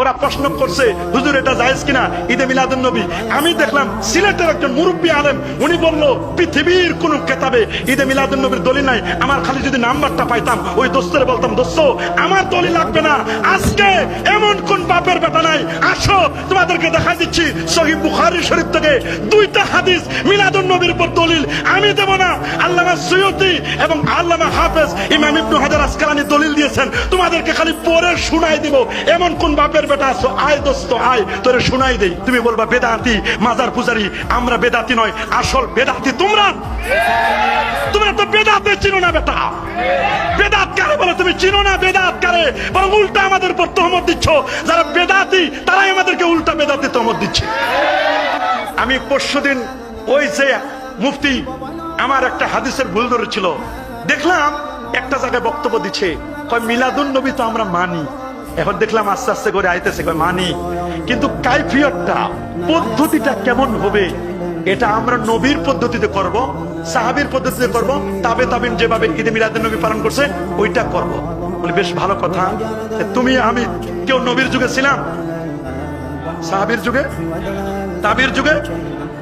ওরা প্রশ্ন করছে, হুজুর, এটা জায়েজ কিনা? ঈদে মিলাদুন নবী। আমি দেখলাম সিলেটের একজন মুরব্বী আলেম, উনি বলল, পৃথিবীর কোন কেতাবে ঈদে মিলাদুন নবীর দলিল নাই। আমার খালি যদি নাম্বারটা পাইতাম, ওই দোস্তের বলতাম, দোস্ত, আমার দলিল লাগবে না। আজকে এমন কোন বাপের বেটা নাই। আসো, তোমাদেরকে দেখা দিচ্ছি সহিহ বুখারী শরীফ থেকে দুইটা হাদিস মিলাদুন নবীর উপর দলিল। আমি দেব না। আল্লামা সৈয়দি এবং আল্লামা হাফেজ ইমাম ইবনু হাজার আসকালানি দলিল দিয়েছেন। তোমাদেরকে খালি পরে শুনাই দিব, এমন কোন বাপের বেটা আছো, আয় দোস্ত, আয়। তোরে শুনাই দেই। তুমি বলবা বেদাতি মাজার পূজারি। আমরা বেদাতি নয়, আসল বেদাতি তোমরা। তোমরা তো বেদাতে চিনো না, বেটা। বেদাত কারে বলে? তুমি চিনো না বেদাত কারে? বরং উল্টা আমাদের উপর তহমত দিচ্ছ। যারা বেদাতি তারাই আমাদেরকে উল্টা বেদাতি তহমত দিচ্ছে। আমি পরশুদিন ওই যে মুফতি আমার একটা হাদিসের ভুল ধরেছিল। দেখলাম একটা জায়গায় বক্তব্য দিচ্ছে, কয়, মিলাদুন নবী তো আমরা মানি। এখন দেখলাম আস্তে আস্তে করে আইতেছে মানি, কিন্তু কাইফিয়তটা, পদ্ধতিটা কেমন হবে? এটা আমরা নবীর পদ্ধতিতে করব, সাহাবীর পদ্ধতিতে করব, তাবে তাবিন যেভাবে ঈদে মিলাদুন নবী পালন করছে, ওইটা করব। বলে, বেশ ভালো কথা। তুমি, আমি কেউ নবীর যুগে ছিলাম? সাহাবীর যুগে? তাবির যুগে?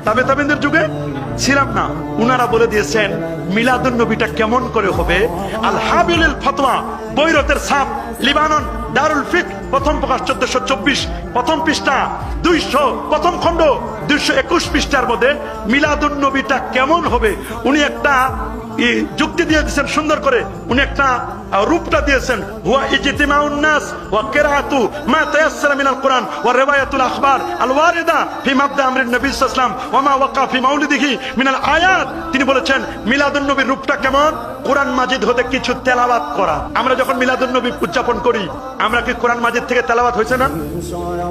তাবে তাবিনদের যুগে? ছিলাম না। উনারা বলে দিয়েছেন, মিলাদুন নবীটা কেমন করে হবে? আল হাবিলুল ফতোয়া বৈরতের সাপ। লিবানন, দারুল ফিক, প্রথম প্রকাশ চোদ্দশো চব্বিশ, প্রথম পৃষ্ঠা দুইশো, প্রথম খণ্ড দুইশো একুশ পৃষ্ঠার মধ্যে মিলাদুল নবীটা কেমন হবে? উনি একটা যুক্তি দিয়ে দিচ্ছেন সুন্দর করে। উনি একটা রূপটা দিয়েছেন, হুয়া ইজতিমাউন নাস ওয়া কিরাআতু মা তায়াসসারা মিনাল কোরআন ওয়া রিওয়ায়াতুল আখবার আল ওয়ারিদা ফি মাবদা আমরিন নবী সাল্লাল্লাহু আলাইহি ওয়াসাল্লাম ওয়া মা ওয়াকা ফি মাউলিদিহি মিনাল আয়াত। তিনি বলেছেন, মিলাদুন নবীর রূপটা কেমন? কোরআন মাজিদ হতে কিছু তেলাওয়াত করা। আমরা যখন মিলাদুন নবী উদযাপন করি, আমরা কি কোরআন মাজিদ থেকে তেলাওয়াত হয়েছে না?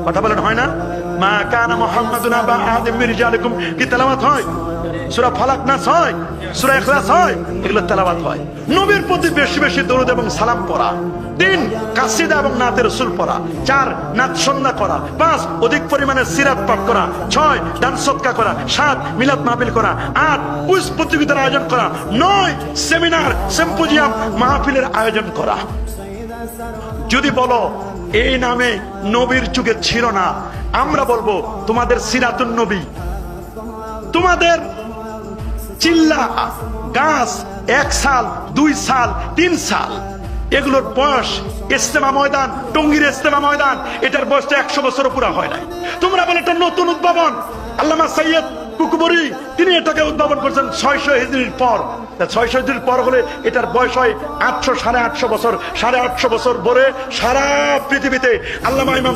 কথা বলেন, হয় না? মা কানা মুহাম্মাদুন আবা আদম মির রিজালিকুম কি তেলাওয়াত হয়? সূরা ফালাক নাস হয়? সূরা ইখলাস হয়? এগুলো তেলাওয়াত হয়। নবীর প্রতি বেশি বেশি দরুদ এবং সালাম পড়া। তিন কাসিদা এবং নাতে রসুল পড়া। চার নাচ সন্ধ্যা করা। পাঁচ, অধিক পরিমাণে সিরাত পাঠ করা। ছয়, দান সৎকা করা। সাত, মিলাদ মাহফিল করা। আট কুইজ প্রতিযোগিতার আয়োজন করা। নয়, সেমিনার, সিম্পোজিয়াম, মাহফিলের আয়োজন করা। যদি বলো, এই নামে নবীর যুগে ছিল না, আমরা বলব, তোমাদের সিরাতুন নবী। তোমাদের চিল্লা গাছ এক সাল, দুই সাল, তিন সাল। এগুলোর বয়স ইস্তেমা ময়দান, টঙ্গির ইস্তেমা ময়দান, এটার বয়সটা একশো বছর পুরা হয় নাই। তোমরা বলে, এটা নতুন উদ্ভাবন। আল্লামা সৈয়দ কুকুবরি, তিনি এটাকে উদ্ভাবন করছেন ছয়শো হিজড়ির পর। ছয়শো হিজড়ির পর হলে এটার বয়স হয় আটশো, সাড়ে আটশো বছর। সাড়ে আটশো বছর ভরে সারা পৃথিবীতে আল্লামা ইমাম